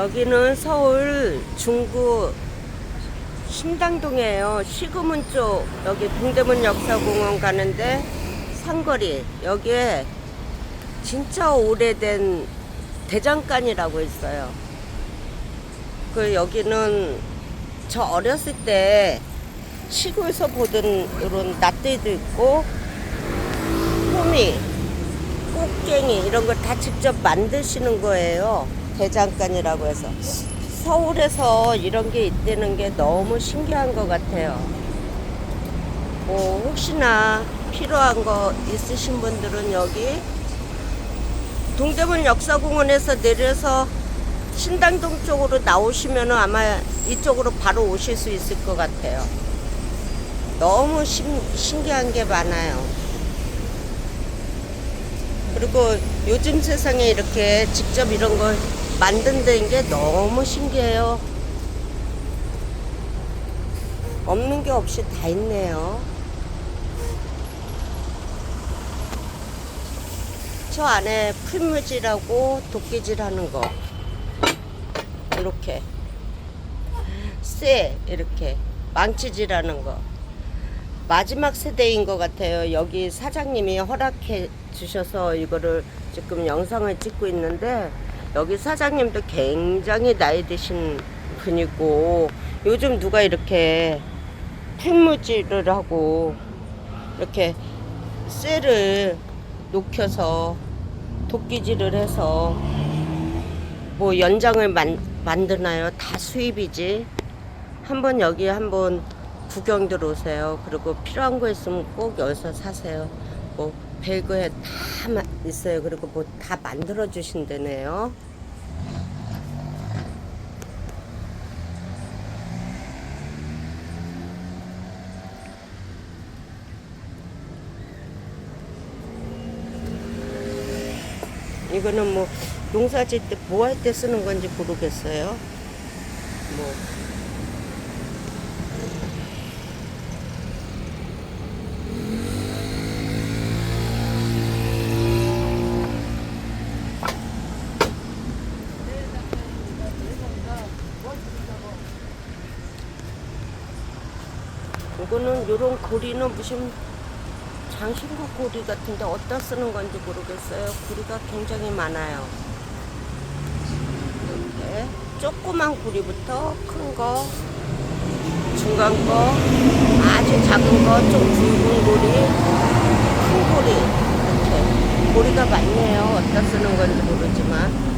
여기는 서울 중구 신당동이에요. 시구문 쪽 여기 동대문 역사공원 가는데 상거리 여기에 진짜 오래된 대장간이라고 있어요. 그 여기는 저 어렸을 때 시골에서 보던 이런 나떼도 있고 호미, 꽃갱이 이런 걸 다 직접 만드시는 거예요. 대장간이라고 해서 서울에서 이런 게 있다는 게 너무 신기한 것 같아요. 뭐 혹시나 필요한 거 있으신 분들은 여기 동대문 역사공원에서 내려서 신당동 쪽으로 나오시면 아마 이쪽으로 바로 오실 수 있을 것 같아요. 너무 신, 신기한 게 많아요. 그리고 요즘 세상에 이렇게 직접 이런 걸 만든다는 게 너무 신기해요. 없는 게 없이 다 있네요. 저 안에 풀무지라고 도끼질 하는 거. 이렇게. 쇠, 이렇게. 망치질 하는 거. 마지막 세대인 것 같아요. 여기 사장님이 허락해 주셔서 이거를 지금 영상을 찍고 있는데, 여기 사장님도 굉장히 나이 드신 분이고, 요즘 누가 이렇게 풀무지를 하고, 이렇게 쇠를 녹여서 도끼질을 해서 뭐 연장을 만, 만드나요? 다 수입이지. 한번 여기 한번 구경 들어오세요. 그리고 필요한 거 있으면 꼭 여기서 사세요. 뭐 벨그에 다 마- 있어요. 그리고 뭐 다 만들어 주신다네요. 이거는 뭐 농사 짓때뭐할때 쓰는 건지 모르겠어요. 뭐 이거는 요런 고리는 무슨 장신구 고리 같은데 어디다 쓰는 건지 모르겠어요. 고리가 굉장히 많아요. 이렇게 조그만 고리부터 큰 거, 중간 거, 아주 작은 거, 좀 굵은 고리, 큰 고리 이렇게 고리가 많네요. 어디다 쓰는 건지 모르지만.